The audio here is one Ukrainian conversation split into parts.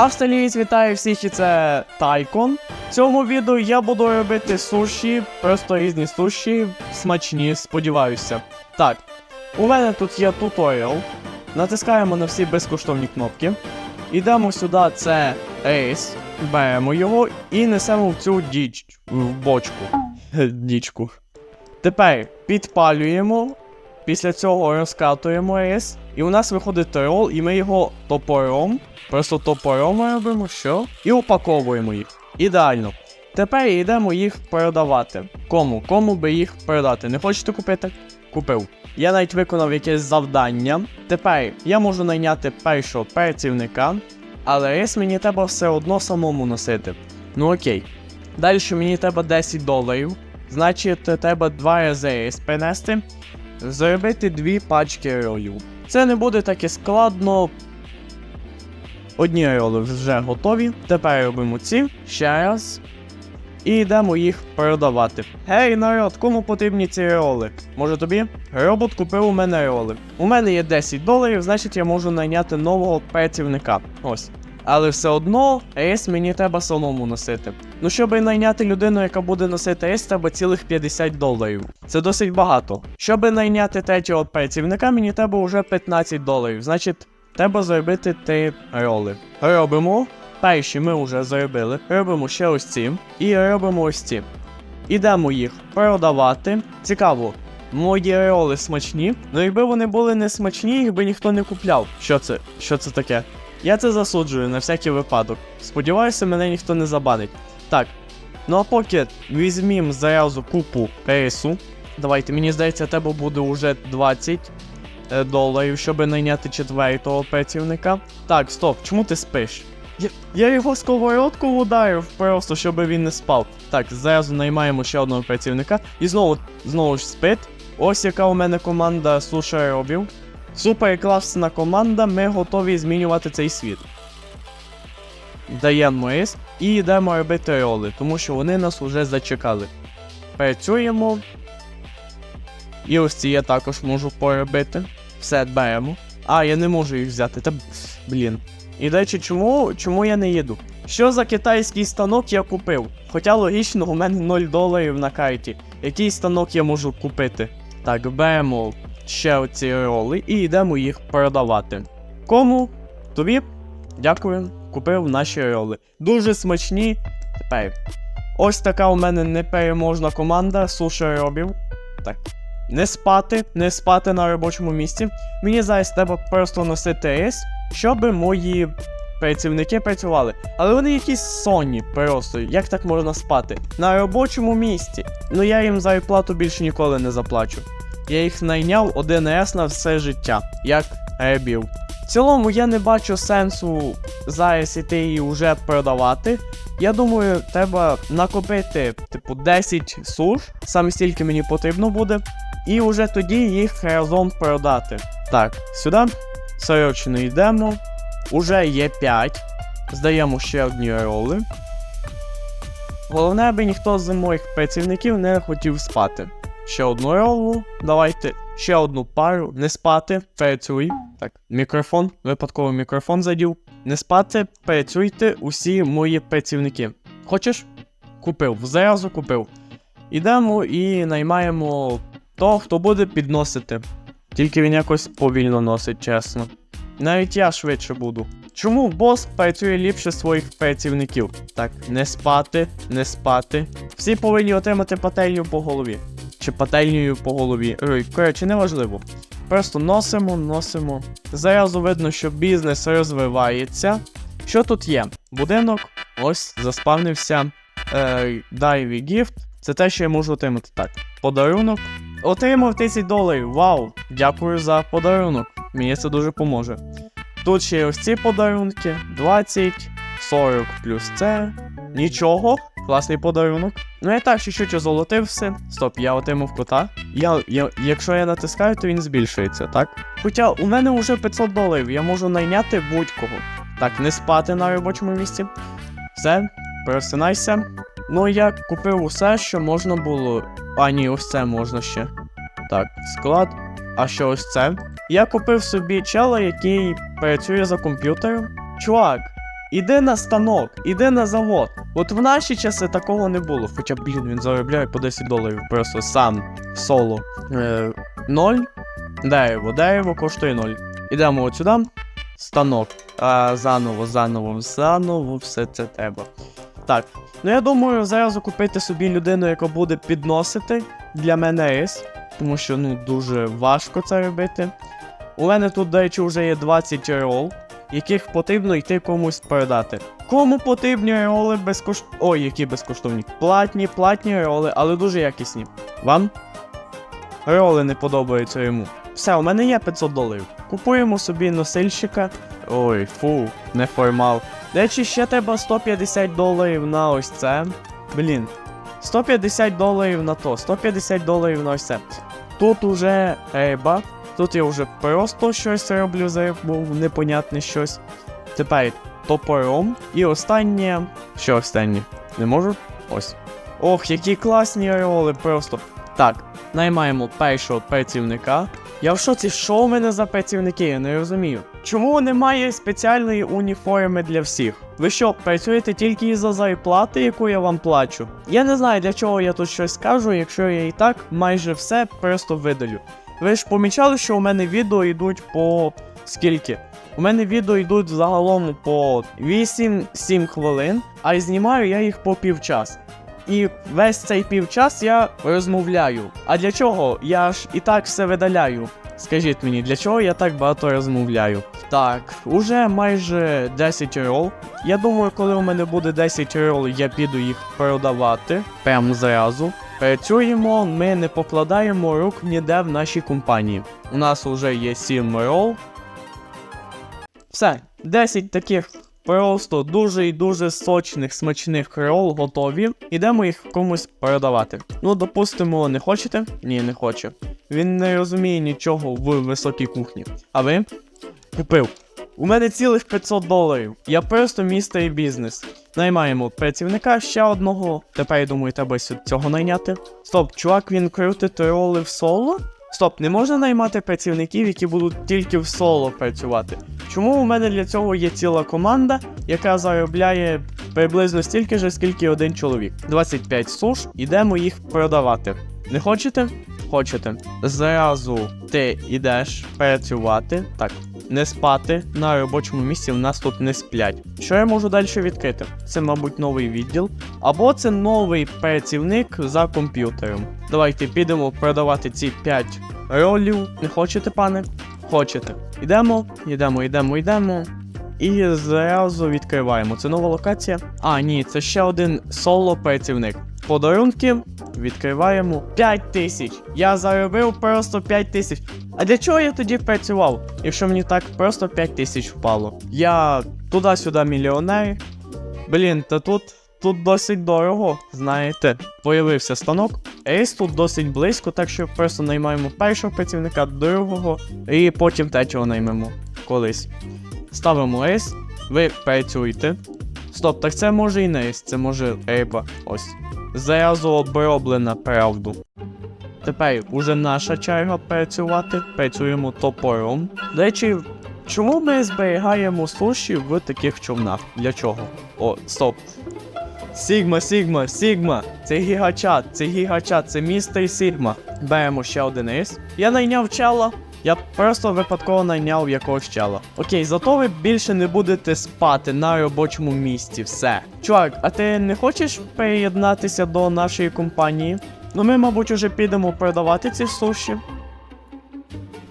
Австралієць вітає всіх і це Тайкон. В цьому відео я буду робити суші, просто різні суші, смачні, сподіваюся. Так, у мене тут є туторіал. Натискаємо на всі безкоштовні кнопки. Ідемо сюди, це рейс, беремо його і несемо в цю діч в бочку. Дічку. Тепер підпалюємо. Після цього розкатуємо рис, і у нас виходить рол, і ми його топором, просто топором робимо, що? І упаковуємо їх. Ідеально. Тепер йдемо їх продавати. Кому? Кому би їх продати? Не хочете купити? Купив. Я навіть виконав якесь завдання. Тепер я можу найняти першого працівника, але рис мені треба все одно самому носити. Ну окей. Далі мені треба 10 доларів. Значить, треба два рази рис принести. Зробити дві пачки ролів. Це не буде таке складно. Одні роли вже готові. Тепер робимо ці ще раз. І йдемо їх продавати. Гей, народ, кому потрібні ці роли? Може тобі? Робот купив у мене роли. У мене є 10 доларів, значить я можу найняти нового працівника. Ось. Але все одно рейс мені треба самому носити. Ну, щоб найняти людину, яка буде носити рейс, треба цілих 50 доларів. Це досить багато. Щоб найняти третього працівника, мені треба вже 15 доларів. Значить, треба зробити 3 роли. Робимо. Перші ми вже зробили. Робимо ще ось ці. І робимо ось ці. Ідемо їх продавати. Цікаво. Мої роли смачні. Ну якби вони були не смачні, їх би ніхто не купляв. Що це? Що це таке? Я це засуджую на всякий випадок. Сподіваюся, мене ніхто не забанить. Так. Ну а поки візьмім зразу купу рису. Давайте, мені здається, тебе буде уже 20 е, доларів, щоб найняти четвертого працівника. Так, стоп, чому ти спиш? Я, я його сковородку ударив просто, щоб він не спав. Так, зразу наймаємо ще одного працівника. І знову, знову ж спить. Ось яка у мене команда сушеробів. Супер класна команда, ми готові змінювати цей світ. Даємо рис і йдемо робити роли, тому що вони нас уже зачекали. Працюємо. І ось ці я також можу поробити. Все, беремо. А, я не можу їх взяти. Та блін. І речі, чому, чому я не їду? Що за китайський станок я купив? Хоча логічно, у мене 0 доларів на карті. Який станок я можу купити? Так, беремо ще оці роли і йдемо їх продавати. Кому? Тобі? Дякую, купив наші роли. Дуже смачні. Тепер. Ось така у мене непереможна команда сушеробів. Так. Не спати, не спати на робочому місці. Мені зараз треба просто носити рис, щоб мої працівники працювали. Але вони якісь сонні просто. Як так можна спати? На робочому місці. Ну я їм зарплату більше ніколи не заплачу. Я їх найняв один раз на все життя, як рабів. В цілому я не бачу сенсу зараз іти і вже продавати. Я думаю, треба накопити, типу, 10 суш, саме стільки мені потрібно буде, і вже тоді їх разом продати. Так, сюди, сорочно йдемо. Уже є 5. Здаємо ще одні роли. Головне, аби ніхто з моїх працівників не хотів спати. Ще одну ролу, давайте. Ще одну пару, не спати, працюй. Так, мікрофон, випадково мікрофон задів. Не спати, працюйте усі мої працівники. Хочеш? Купив, зразу купив. Ідемо і наймаємо того, хто буде підносити. Тільки він якось повільно носить, чесно. Навіть я швидше буду. Чому бос працює ліпше своїх працівників? Так, не спати, не спати. Всі повинні отримати пательню по голові. Чи пательнею по голові. Коротше, неважливо. Просто носимо, носимо. Зразу видно, що бізнес розвивається. Що тут є? Будинок, ось, заспавнився. Е, Дайві гіфт. Це те, що я можу отримати. Так, подарунок. Отримав 10 доларів. Вау! Дякую за подарунок. Мені це дуже поможе. Тут ще ось ці подарунки: 20, 40 плюс це. Нічого. Класний подарунок. Ну я так чуть-чуть озолотив все. Стоп, я отримав кота. Я, я, якщо я натискаю, то він збільшується, так? Хоча у мене вже 500 доларів, я можу найняти будь-кого. Так, не спати на робочому місці. Все, просинайся. Ну я купив усе, що можна було. А, ні, ось це можна ще. Так, склад. А що ось це? Я купив собі чела, який працює за комп'ютером. Чувак, іди на станок, іди на завод. От в наші часи такого не було. Хоча, блін, він заробляє по 10 доларів просто сам соло. Е, ноль. Дерево, дерево коштує ноль. Ідемо от сюди. Станок. А, заново, заново, заново, все це треба. Так. Ну я думаю, зараз купити собі людину, яка буде підносити для мене рис. Тому що ну дуже важко це робити. У мене тут, до речі, вже є 20 рол, яких потрібно йти комусь передати. Кому потрібні роли безкоштовні. Ой, які безкоштовні. Платні, платні роли, але дуже якісні. Вам? Роли не подобаються йому. Все, у мене є 500 доларів. Купуємо собі носильщика. Ой, фу, не формал. Речі, ще треба 150 доларів на ось це. Блін. 150 доларів на то, 150 доларів на ось це. Тут уже риба. Тут я вже просто щось роблю за рибу, непонятне щось. Тепер топором. І останнє. Що останнє? Не можу? Ось. Ох, які класні роли просто. Так, наймаємо першого працівника. Я в шоці, що у мене за працівники, я не розумію. Чому немає спеціальної уніформи для всіх? Ви що, працюєте тільки із-за зарплати, яку я вам плачу? Я не знаю, для чого я тут щось скажу, якщо я і так майже все просто видалю. Ви ж помічали, що у мене відео йдуть по скільки? У мене відео йдуть загалом по 8-7 хвилин, а знімаю я їх по півчас. І весь цей півчас я розмовляю. А для чого? Я ж і так все видаляю. Скажіть мені, для чого я так багато розмовляю? Так, уже майже 10 рол. Я думаю, коли у мене буде 10 рол, я піду їх продавати прямо зразу. Працюємо, ми не покладаємо рук ніде в нашій компанії. У нас вже є 7 рол. Все, 10 таких просто дуже і дуже сочних, смачних рол готові. Ідемо їх комусь продавати. Ну, допустимо, не хочете? Ні, не хоче. Він не розуміє нічого в високій кухні. А ви? Купив. У мене цілих 500 доларів. Я просто містер бізнес. Наймаємо працівника ще одного. Тепер я думаю, треба цього найняти. Стоп, чувак, він крутить роли в соло? Стоп, не можна наймати працівників, які будуть тільки в соло працювати. Чому у мене для цього є ціла команда, яка заробляє приблизно стільки ж, скільки один чоловік? 25 суш, ідемо їх продавати. Не хочете? Хочете. Зразу ти йдеш працювати. Так, не спати на робочому місці, в нас тут не сплять. Що я можу далі відкрити? Це, мабуть, новий відділ. Або це новий працівник за комп'ютером. Давайте підемо продавати ці 5 ролів. Не хочете, пане? Хочете. Йдемо, йдемо, йдемо, йдемо. І зразу відкриваємо. Це нова локація. А, ні, це ще один соло працівник. Подарунки відкриваємо 5 тисяч. Я заробив просто 5 тисяч. А для чого я тоді працював, якщо мені так просто 5 тисяч впало? Я туди-сюди мільйонер. Блін, та тут. Тут досить дорого, знаєте. Появився станок. Рейс тут досить близько, так що просто наймаємо першого працівника, другого, і потім третього наймемо колись. Ставимо рейс, ви працюєте. Стоп, так це може і не рейс, це може риба. Ось. Зразу оброблена правду. Тепер уже наша черга працювати. Працюємо топором. До речі, чому ми зберігаємо суші в таких човнах? Для чого? О, стоп. Сігма, Сігма, Сігма. Це гігачат, це гігачат, це містер Сігма. Беремо ще один рис. Я найняв чела. Я просто випадково найняв якогось чела. Окей, зато ви більше не будете спати на робочому місці. Все. Чувак, а ти не хочеш приєднатися до нашої компанії? Ну ми, мабуть, уже підемо продавати ці суші.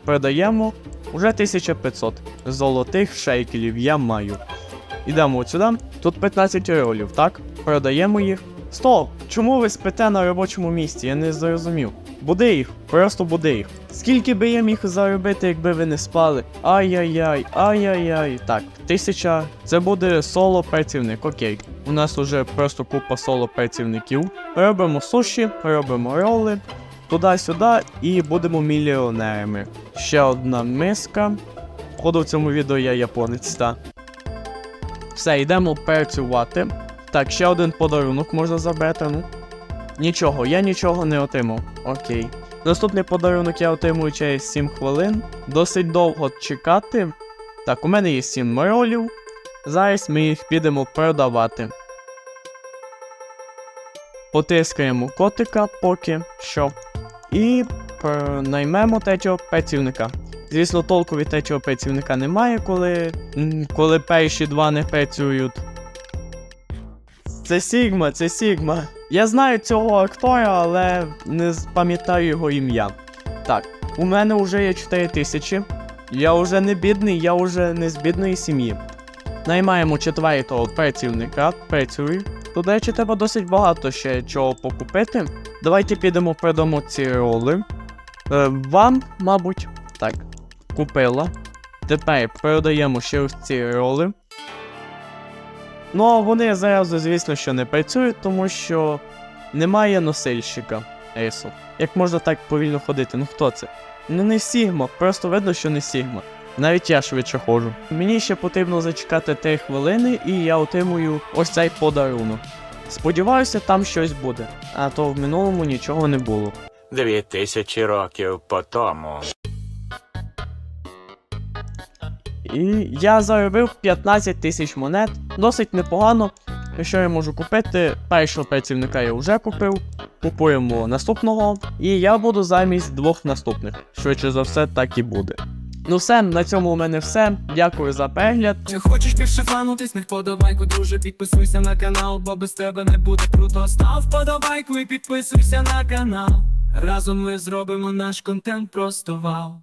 Продаємо. Уже 1500 золотих шейкелів я маю. Ідемо от сюди. Тут 15 ролів, так? Продаємо їх. Стоп! Чому ви спите на робочому місці? Я не зрозумів. Буди їх, просто буди їх. Скільки би я міг заробити, якби ви не спали? Ай-яй-яй, ай-яй-яй. Так, тисяча. Це буде соло працівник, окей. У нас уже просто купа соло працівників. Робимо суші, робимо роли. Туди-сюди і будемо мільйонерами. Ще одна миска. Походу в цьому відео я японець, та. Все, йдемо працювати. Так, ще один подарунок можна забрати, ну. Нічого, я нічого не отримав. Окей. Наступний подарунок я отримую через 7 хвилин. Досить довго чекати. Так, у мене є 7 ролів. Зараз ми їх підемо продавати. Потискаємо котика поки що. І наймемо третього працівника. Звісно, толку від третього працівника немає, коли, коли перші два не працюють. Це Сігма, це Сігма. Я знаю цього актора, але не пам'ятаю його ім'я. Так, у мене вже є 4 тисячі. Я вже не бідний, я вже не з бідної сім'ї. Наймаємо четвертого працівника, працюю. Тут, до речі, треба досить багато ще чого покупити. Давайте підемо продамо ці роли. Е, вам, мабуть, так, купила. Тепер продаємо ще ось ці роли. Ну, а вони зараз, звісно, що не працюють, тому що немає носильщика рейсу. Як можна так повільно ходити? Ну хто це? Ну не Сігма, просто видно, що не Сігма. Навіть я швидше ходжу. Мені ще потрібно зачекати 3 хвилини, і я отримую ось цей подарунок. Сподіваюся, там щось буде, а то в минулому нічого не було. Дві тисячі років по тому. І я заробив 15 тисяч монет, досить непогано. Що я можу купити? Першого працівника я вже купив. Купуємо наступного, і я буду замість двох наступних. Швидше за все, так і буде. Ну все, на цьому у мене все. Дякую за перегляд. Чи хочеш більше фанутись, не вподобайку, друже, підписуйся на канал, бо без тебе не буде круто. Став вподобайку і підписуйся на канал. Разом ми зробимо наш контент просто вау.